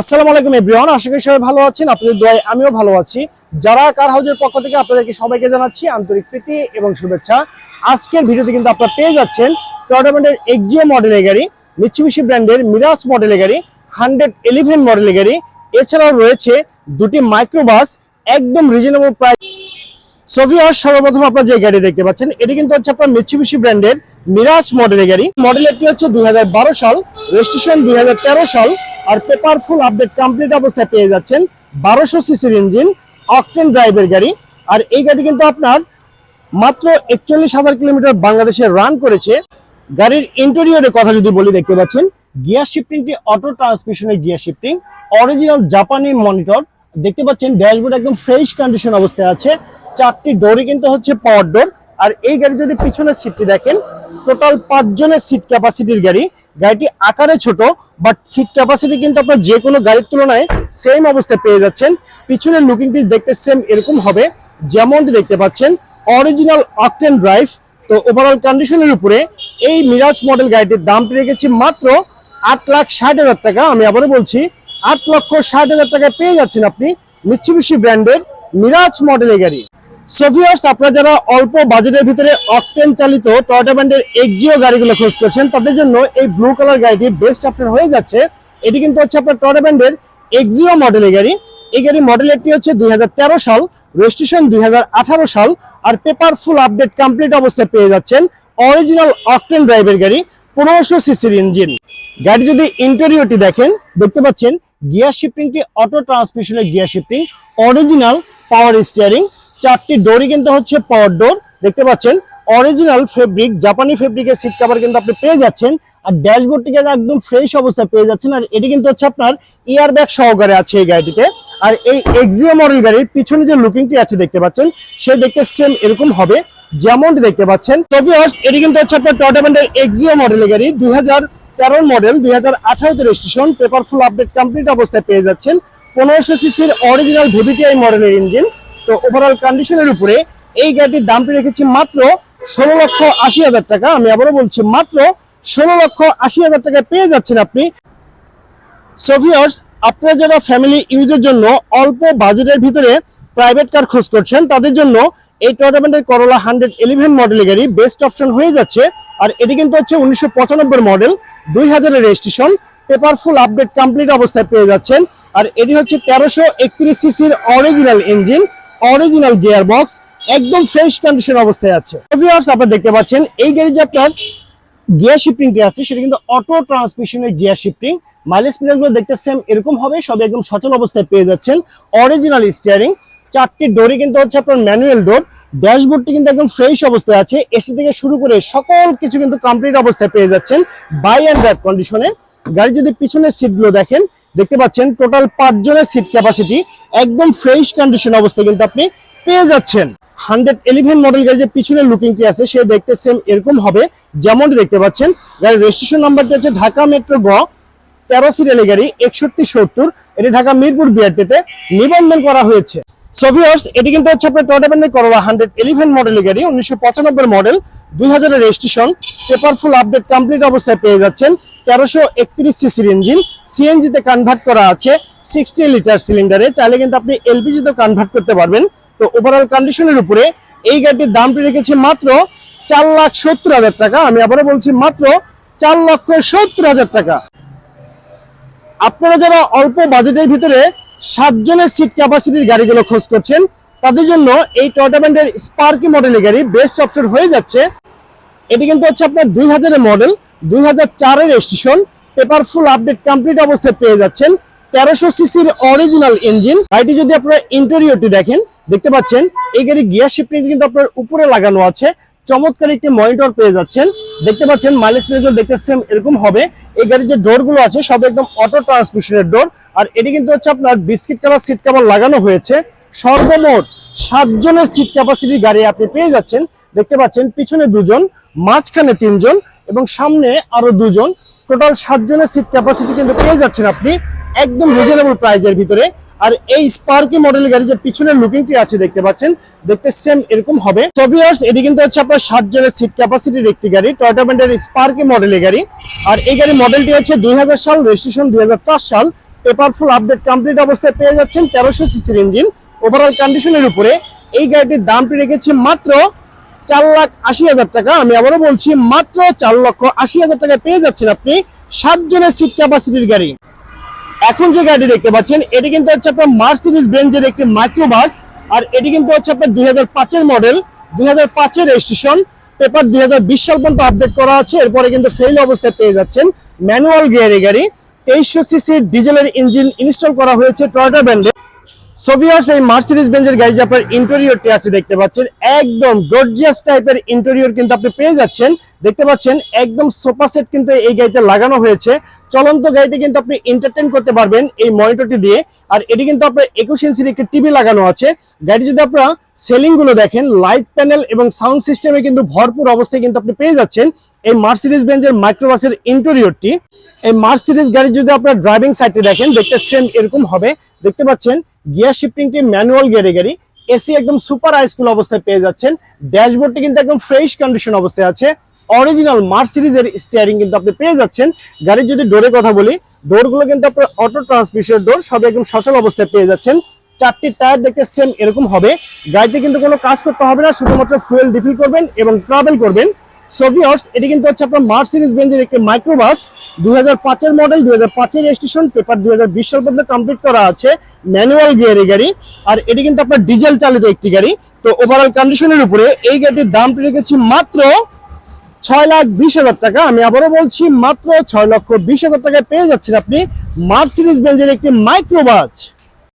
আসসালামু আলাইকুম এভরিওয়ান আশা করি সবাই ভালো আছেন, আপনাদের দোয়ায় আমিও ভালো আছি। যারা কার হাউজের পক্ষ থেকে আপনাদেরকে সবাইকে জানাচ্ছি আন্তরিক প্রীতি এবং শুভেচ্ছা। আজকের ভিডিওতে কিন্তু আপনারা পেয়ে যাচ্ছেন টর্নামেন্টের এক্সিও মডেলের গাড়ি মিচুবিশি ব্র্যান্ডের মিরাজ মডেলের গাড়ি হান্ড্রেড ইলেভেন মডেলের গাড়ি। এছাড়াও রয়েছে দুটি মাইক্রোবাস একদম রিজনেবল প্রাইস সোভিয়ার সর্বপ্রথম আপনার যে গাড়ি দেখতে পাচ্ছেন, এটি কিন্তু হচ্ছে আপনার মিচুবিশি ব্র্যান্ডের মিরাজ মডেলের গাড়ি। মডেলেরটি হচ্ছে দুই হাজার বারো সাল রেজিস্ট্রেশন দুই হাজার তেরো সাল। আর পেপার ফুল আপডেট কমপ্লিট অবস্থায় পেয়ে যাচ্ছেন বারোশো সিসির ইঞ্জিন অকটেন ড্রাইভের গাড়ি। আর এই গাড়ি কিন্তু আপনার মাত্র একচল্লিশ হাজার কিলোমিটার বাংলাদেশে রান করেছে। গাড়ির ইন্টেরিয়রের কথা যদি বলি, দেখতে পাচ্ছেন গিয়ার শিফটিংটি অটো ট্রান্সমিশনের গিয়ার শিফটিং অরিজিনাল জাপানি মনিটর দেখতে পাচ্ছেন ড্যাশবোর্ড একদম ফ্রেশ কন্ডিশন অবস্থায় আছে। চারটি ডোরই কিন্তু হচ্ছে পাওয়ার ডোর আর এই গাড়ি যদি পিছনের সিটটি দেখেন টোটাল পাঁচজনের সিট ক্যাপাসিটির গাড়ি। গাড়িটি আকারে ছোট বাট সিট ক্যাপাসিটি কিন্তু আপনার যে কোনো গাড়ির তুলনায় সেম অবস্থায় পেয়ে যাচ্ছেন। পিছনের লুকিংটি দেখতে সেম এরকম হবে, যেমনটি দেখতে পাচ্ছেন অরিজিনাল অকটেন ড্রাইভ তো ওভারঅল কন্ডিশনের উপরে এই মিরাজ মডেল গাড়িটির দামটি রেখেছি মাত্র আট লাখ ষাট হাজার টাকা। আমি আবারও বলছি, আট লক্ষ ষাট হাজার টাকায় পেয়ে যাচ্ছেন আপনি মিচ্ছুবিশি ব্র্যান্ডের মিরাজ মডেলের গাড়ি। সোফিয়াস আপনারা যারা অল্প বাজেটের ভিতরে অকটেন চালিত টয়টা ব্র্যান্ডের এক্সিও গাড়িগুলো খোঁজ করছেন, তাদের জন্য এই ব্লু কালার গাড়িটি বেস্ট অপশন হয়ে যাচ্ছে। এটি কিন্তু হচ্ছে আপনার টয়টা ব্র্যান্ডের এক্সিও মডেলের গাড়ি। এই গাড়ি মডেলেরটি হচ্ছে দুই হাজার তেরো সাল রেজিস্ট্রেশন দুই হাজার আঠারো সাল, আর পেপার ফুল আপডেট কমপ্লিট অবস্থায় পেয়ে যাচ্ছেন অরিজিনাল অকটেন ড্রাইভের গাড়ি, পনেরোশো সিসির ইঞ্জিন গাড়ি যদি ইন্টেরিয়রটি দেখেন, দেখতে পাচ্ছেন গিয়ার শিফটিংটি auto ট্রান্সমিশনের gear shifting original power steering চারটি ডোরই কিন্তু হচ্ছে পাওয়ার ডোর দেখতে পাচ্ছেন অরিজিনাল ফেব্রিক জাপানি ফেব্রিকের সিট কভার কিন্তু আপনি পেয়ে যাচ্ছেন। আর ড্যাশবোর্ডটিকে একদম ফ্রেশ অবস্থায় পেয়ে যাচ্ছেন। আর এটি কিন্তু হচ্ছে আপনার ইয়ার ব্যাগ সহকারে আছে এই গাড়িটিতে। আর এই এক্সিও মডেল গাড়ির পিছনে যে লুকিংটি আছে দেখতে পাচ্ছেন, সে দেখতে সেম এরকম হবে, যেমনটি দেখতে পাচ্ছেন। তবে এটি কিন্তু হচ্ছে আপনার টয়টা ব্র্যান্ডের এক্সিও মডেলের গাড়ি, দুই হাজার তেরো মডেল দুই হাজার আঠারোতে registration paper full update complete অবস্থায় পেয়ে যাচ্ছেন। পনেরোশো সিসির অরিজিনাল ভিভিটিআই মডেলের ইঞ্জিন তো ওভারঅল কন্ডিশনের উপরে এই গাড়িটির দামটি রেখেছি মাত্র ষোলো লক্ষ আশি হাজার টাকা। আমি আবারও বলছি, মাত্র ষোলো লক্ষ আশি হাজার টাকা পেয়ে যাচ্ছেন আপনি। সোভিয়ার্স আপনারা যারা ফ্যামিলি ইউজের জন্য অল্প বাজেটের ভিতরে প্রাইভেট কার খোঁজ করছেন, তাদের জন্য এই টর্নামেন্টের করোলা হান্ড্রেড ইলেভেন মডেলের গাড়ি বেস্ট অপশন হয়ে যাচ্ছে। আর এটি কিন্তু হচ্ছে উনিশশো পঁচানব্বই মডেল দুই হাজারের registration paper full update complete অবস্থায় পেয়ে যাচ্ছেন। আর এটি হচ্ছে তেরোশো একত্রিশ সিসির original engine original gear box একদম ফ্রেশ কন্ডিশন অবস্থায় আছে। আপনারা দেখতে পাচ্ছেন, এই গাড়ি যে আপনার গিয়ার শিফটিংটি আছে, সেটা কিন্তু অটো ট্রান্সমিশনের গিয়ার শিফটিং মাইলেজগুলো দেখতে সেম এরকম হবে সব একদম সচল অবস্থায় পেয়ে যাচ্ছেন। অরিজিনাল স্টিয়ারিং চারটি ডোরই কিন্তু হচ্ছে আপনার ম্যানুয়াল ডোর ড্যাশবোর্ডটি কিন্তু একদম ফ্রেশ অবস্থায় আছে। এসি থেকে শুরু করে সকল কিছু কিন্তু কমপ্লিট অবস্থায় পেয়ে যাচ্ছেন বাই অ্যান্ড ড্রাইভ কন্ডিশনে গাড়ি যদি পিছনের সিটগুলো দেখেন দেখতে পাচ্ছেন টোটাল পাঁচজনের সিট ক্যাপাসিটি একদম ফ্রেশ কন্ডিশন অবস্থায় কিন্তু আপনি পেয়ে যাচ্ছেন। হান্ড্রেড ইলেভেন মডেল গাড়ি যে পিছনের লুকিংটি আছে, সে দেখতে সেম এরকম হবে যেমন দেখতে পাচ্ছেন। গাড়ির রেজিস্ট্রেশন নাম্বারটি হচ্ছে ঢাকা মেট্রো গ, তেরো সিরিয়ালের গাড়ি, একষট্টি সত্তর, এটি ঢাকা মিরপুর বিআরটিতে নিবন্ধন করা হয়েছে। সোভিয়ার্স এটি কিন্তু হচ্ছে আপনার টয়টা ব্র্যান্ডের করোলা হান্ড্রেড ইলেভেন মডেলের গাড়ি, উনিশশো পঁচানব্বই মডেল দুই হাজারের registration paper full update complete অবস্থায় পেয়ে যাচ্ছেন। তেরোশো একত্রিশ সিসির ইঞ্জিন সিএনজিতে কনভার্ট করা আছে সিক্সটি লিটার সিলিন্ডারে চাইলে কিন্তু আপনি এলপিজিতে কনভার্ট করতে পারবেন। তো ওভারঅল কন্ডিশনের উপরে এই গাড়িটির দামটি রেখেছি মাত্র চার লাখ সত্তর হাজার টাকা। আমি আবারও বলছি মাত্র চার লক্ষ সত্তর হাজার টাকা। আপনারা যারা অল্প বাজেটের ভিতরে সাতজনের সিট ক্যাপাসিটির গাড়িগুলো খোঁজ করছেন। তাদের জন্য এই ব্র্যান্ডের স্পার্কি মডেলের গাড়ি বেস্ট অপশন হয়ে যাচ্ছে। এটি কিন্তু হচ্ছে আপনার দুই হাজারের মডেল দুই হাজার চারের registration paper full update complete অবস্থায় পেয়ে যাচ্ছেন। তেরোশো সিসির অরিজিনাল ইঞ্জিন গাড়িটি যদি আপনারা ইন্টেরিয়রটি দেখেন, দেখতে পাচ্ছেন, এই গাড়ি গিয়ার শিফটিং কিন্তু আপনার উপরে লাগানো আছে। চমৎকার একটি মনিটর পেয়ে যাচ্ছেন। দেখতে পাচ্ছেন মাইলেজ মিটার দেখতে সেম এরকম হবে। এই গাড়ির যে ডোরগুলো আছে সব একদম অটো ট্রান্সমিশনের ডোর আর এটি কিন্তু হচ্ছে আপনার বিস্কিট কালার সিট কভার লাগানো হয়েছে। সর্বমোট সাতজনের সিট ক্যাপাসিটি গাড়ি আপনি পেয়ে যাচ্ছেন। দেখতে পাচ্ছেন, পিছনে দুজন, মাঝখানে তিনজন এবং সামনে আরও দুজন। টোটাল সাতজনের সিট ক্যাপাসিটি কিন্তু পেয়ে যাচ্ছেন আপনি। একদম রিজনেবল প্রাইজের ভিতরে। আর এই স্পার্কি মডেলের গাড়ি যে পিছনের লুকিংটি আছে দেখতে পাচ্ছেন, দেখতে সেম এরকম হবে। সোভিয়ার্স এটি কিন্তু হচ্ছে আপনার সাত জনের সিট ক্যাপাসিটির একটি গাড়ি টয়টা ব্র্যান্ডের স্পার্কি মডেলের গাড়ি। আর এই গাড়ির মডেলটি হচ্ছে দুই হাজার সাল রেজিস্ট্রেশন দুই হাজার চার সাল। পেপারফুল আপডেট কমপ্লিট অবস্থায় পেয়ে যাচ্ছেন তেরোশো সিসির ইঞ্জিন ওভারঅল কন্ডিশনের উপরে এই গাড়িটির দামটি রেখেছে মাত্র চার লাখ আশি হাজার টাকা? আমি আবারও বলছি, মাত্র চার লক্ষ আশি হাজার টাকায় পেয়ে যাচ্ছেন আপনি সাত জনের সিট ক্যাপাসিটির গাড়ি। এখন যে গাড়ি দেখতে পাচ্ছেন, এটি কিন্তু হচ্ছে আপনার মার্সিডিস বেঞ্জের একটি মাইক্রোবাস আর এটি কিন্তু হচ্ছে আপনার দুই হাজার পাঁচের মডেল দুই হাজার পাঁচের রেজিস্ট্রেশন পেপার দুই হাজার বিশ সাল পর্যন্ত আপডেট করা আছে, এরপরে কিন্তু ফেল অবস্থায় পেয়ে যাচ্ছেন ম্যানুয়াল গিয়ারে গাড়ি, তেইশশো সিসির ডিজেলের ইঞ্জিন ইনস্টল করা হয়েছে টয়টা ব্র্যান্ডে সোভিয়াস এই মার্সিডিজ বেঞ্জের গাড়ি যে আপনার ইন্টেরিয়রটি আছে দেখতে পাচ্ছেন। একদম গর্জিয়াস টাইপের ইন্টেরিয়র কিন্তু আপনি পেয়ে যাচ্ছেন। দেখতে পাচ্ছেন, একদম সোফা সেট কিন্তু এই গাড়িতে লাগানো হয়েছে। চলন্ত গাড়িতে কিন্তু আপনি এন্টারটেন করতে পারবেন এই মনিটরটি দিয়ে। আর এটি কিন্তু আপনার একুশ ইঞ্চির একটি টিভি লাগানো আছে। গাড়ি যদি আপনারা সেলিংগুলো দেখেন লাইট প্যানেল এবং সাউন্ড সিস্টেমে কিন্তু ভরপুর অবস্থায় কিন্তু আপনি পেয়ে যাচ্ছেন এই মার্সিডিজ বেঞ্জের মাইক্রোবাসের ইন্টেরিয়রটি এই মার্সিডিজ গাড়ি যদি আপনার ড্রাইভিং সাইডটি দেখেন, দেখতে সেম এরকম হবে। দেখতে পাচ্ছেন গিয়ার শিফটিংটি ম্যানুয়াল গিয়ারে গাড়ি এসি একদম সুপার হাইস্কুল অবস্থায় পেয়ে যাচ্ছেন। ড্যাশবোর্ডটি কিন্তু একদম ফ্রেশ কন্ডিশন অবস্থায় আছে। অরিজিনাল মার্সিডিজের স্টিয়ারিং কিন্তু আপনি পেয়ে যাচ্ছেন। গাড়ির যদি ডোরের কথা বলি, ডোরগুলো কিন্তু আপনার অটো ট্রান্সমিশন ডোর সব একদম সচল অবস্থায় পেয়ে যাচ্ছেন। চারটি টায়ার দেখতে সেম এরকম হবে। গাড়িতে কিন্তু কোনো কাজ করতে হবে না, শুধুমাত্র ফুয়েল রিফিল করবেন এবং ট্রাভেল করবেন। সোভিয়র্স এটি কিন্তু হচ্ছে আপনার মার্সিডিজ বেঞ্জের একটি মাইক্রোবাস দুই হাজার মডেল দুই হাজার রেজিস্ট্রেশন পেপার দুই হাজার বিশ সাল পর্যন্ত কমপ্লিট করা আছে ম্যানুয়াল গিয়ারের গাড়ি। আর এটি কিন্তু আপনার ডিজেল চালিত একটি গাড়ি। তো ওভারঅল কন্ডিশনের উপরে এই গাড়িটির দাম রেখেছি মাত্র ছয় লাখ বিশ হাজার টাকা। আমি আবারও বলছি, মাত্র ছয় লক্ষ বিশ হাজার টাকায় পেয়ে যাচ্ছেন আপনি মার্সিডিজ বেঞ্জের একটি মাইক্রোবাস